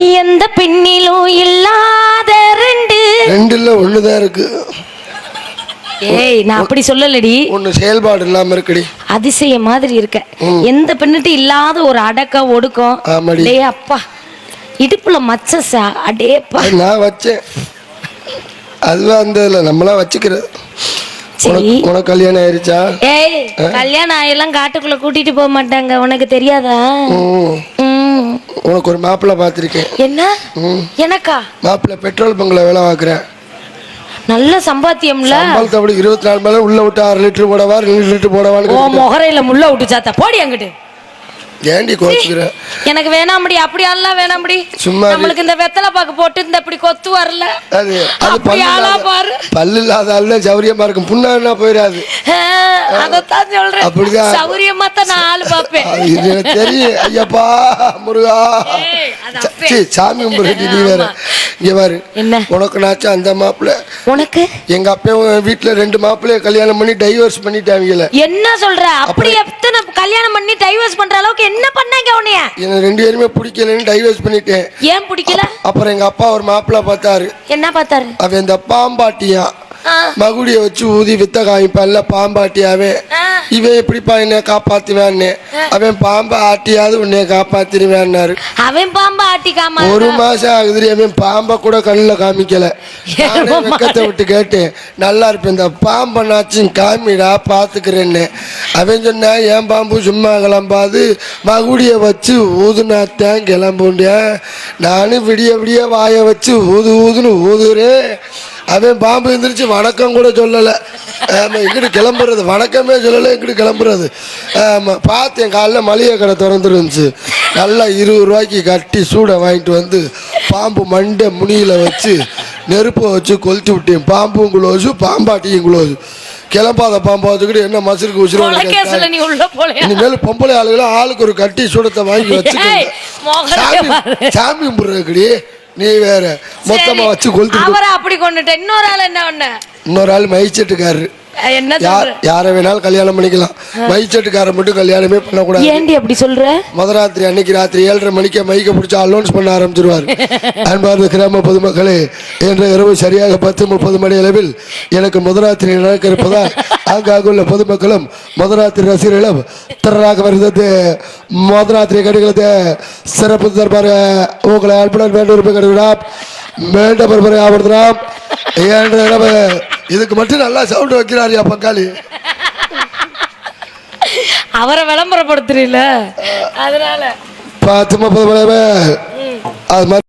எந்த பெண்ணிலும் இல்லாத ரெண்டு. ரெண்டுல ஒண்ணுதான் இருக்கு. ஏய் நான் அப்படி சொல்லலடி. ஒண்ணு செயல்பாடு இல்லாம இருக்குடி. அதிசய மாதிரி இருக்க. எந்த பெண்ணுட்டு இல்லாத ஒரு அடக்கம் ஒடுக்கம்? ஆமாடி. டேய் அப்பா இடுப்புல மச்சம் சா அடேப்பா நான் வச்சேன். அதுதான் அந்த இல்லை நம்மளா வச்சுக்கிறது. சரி. உனக்கு உனக்கு கல்யாணம் ஆயிருச்சா? ஏய் கல்யாணம் ஆயெல்லாம் காட்டுக்குள்ள கூட்டிட்டு போக மாட்டாங்க. உனக்கு தெரியாதா? ம். உனக்கு ஒரு மாப்பிள்ளை பார்த்துருக்கேன். என்ன? எனக்கா? மாப்பிள்ளை பெட்ரோல் பங்கில் வேலை பார்க்குறேன். நல்ல சம்பாத்தியம்ல. சம்பளத்தை அப்படி இருபத்தி நாலு மேலே உள்ள விட்டு ஆறு லிட்டர் போடவா ரெண்டு லிட்டர் போடவான்னு முகரையில முள்ள விட்டு சாத்தா போடி அங்கிட்டு ஏண்டி கோச்சுக்கிறேன் எனக்கு வேணாம்படி அப்படி எல்லாம் வேணாம்படி. சும்மா. நம்மளுக்கு இந்த வெத்தலை பாக்கு போட்டு இந்த இப்படி கொத்து வரல. அது அது பல்லு பாரு. பல்லு இல்லாத ஆள் தான் சௌரியமா இருக்கும். புண்ணானா போயிடாது. அதத்தான் சொல்றேன். அப்படிதான். சௌரியமா தான் நான் ஆளு பாப்பேன் அது இது தெரியும். ஐயப்பா முருகா. சாமி கும்பிடுறடி நீ வேற. இங்க பாரு. என்ன? உனக்கு நாச்சும் அந்த மாப்பிள்ளை உனக்கு? எங்க அப்பயும் வீட்டுல ரெண்டு மாப்பிள்ளைய கல்யாணம் பண்ணி டைவர்ஸ் பண்ணிட்டாங்கல்ல என்ன சொல்ற? அப்படி எத்தனை கல்யாணம் பண்ணி டைவர்ஸ் பண்ற அளவுக்கு என்ன பண்ணாங்க உன்னைய? எனக்கு ரெண்டு பேருமே பிடிக்கலன்னு டைவர்ஸ் பண்ணிட்டேன். ஏன் பிடிக்கல? அப்புறம் எங்க அப்பா ஒரு மாப்பிள்ளை பார்த்தாரு. என்ன பார்த்தாரு? அவன் இந்த பாம்பாட்டியான் ஆ, மகுடிய வச்சு ஊதி வித்த காமிப்பான்ல பாம்பாட்டியாவே. இவன் எப்படிப்பா என்னை காப்பாத்துவான்னு. அவன் பாம்பை ஆட்டியாவது உன்னைய காப்பாத்திருவேன்னாரு அவன் பாம்பா ஆட்டிக்காம ஒரு மாசம் ஆகுதுரி அவன் பாம்பை கூட கண்ணில் காமிக்கல. நானே வெக்கத்தை விட்டு கேட்டேன் நல்லா இருப்பேன் இந்த பாம்பை நாச்சும் காமிடா பாத்துக்கிறேன்னு. அவன் சொன்னா என் பாம்பு சும்மா கிளம்பாது? மகுடிய வச்சு ஊதுனாத்தான் கிளம்புண்டேன் நானும் விடிய விடிய வாயை வச்சு ஊது ஊதுன்னு ஊதுறேன். அவன் பாம்பு எந்திரிச்சு வணக்கம் கூட சொல்லலை. ஆமாம் எங்கிட்டு கிளம்புறது. வணக்கமே சொல்லலை எங்கிட்டு கிளம்புறது. ஆமாம் பார்த்தேன் காலைல மளிகை கடை திறந்துருந்துச்சு நல்லா இருபது ரூபாய்க்கு கட்டி சூடை வாங்கிட்டு வந்து பாம்பு மண்டை முனியில் வச்சு நெருப்பை வச்சு கொளுத்தி விட்டேன். பாம்பும் குளோஸு பாம்பாட்டியும் குளோஸு கிளம்பாத பாம்பை வச்சுக்கிட்டு என்ன மசருக்கு கேஸ்ல உசுரோட இனிமேல் பொம்பளை ஆளுகளும் ஆளுக்கு ஒரு கட்டி சூடத்தை வாங்கி வச்சுக்கோங்க. சாமி. சாமி கும்பிட்றதுக்குடி. நீ வேற. மொத்தமா வச்சு கொளுத்து அவரை அப்படி கொண்டுட்ட. இன்னொரு ஆள் என்ன ஒண்ணு? இன்னொரு ஆள் மைச்சட்டுக்காரரு. என்ன யார் வேணாலும் கல்யாணம் பண்ணிக்கலாம். மைச்சட்டுக்காரன் மட்டும் கல்யாணமே பண்ணக்கூடாது. ஏண்டி அப்படி சொல்ற? முதராத்திரி அன்னைக்கு ராத்திரி ஏழரை மணிக்கு மைக்க பிடிச்சி அலௌன்ஸ் பண்ண ஆரம்பிச்சிருவார். அன்பார்ந்த கிராம பொதுமக்களே என்ற இரவு சரியாக பத்து முப்பது மணி அளவில் எனக்கு முதராத்திரி நடக்க இருப்பதால் ஆங்காங்குள்ள பொதுமக்களும் முதராத்திரி ரசிகர்களும் திரளாக வருகிறது. முதராத்திரி கடுகளது சிறப்பு தர்பார் உங்களை அனுப்பினர் வேண்டும் கடுகிறார் மேண்ட பரம்பரை ஆவர்த்தனாம். என்ற இரவு இதுக்கு மட்டும் நல்லா சவுண்ட் வைக்கிறாரியா பங்காளி? அவரை விளம்பரப்படுத்துறீல அதனால. பத்து முப்பது அது மாதிரி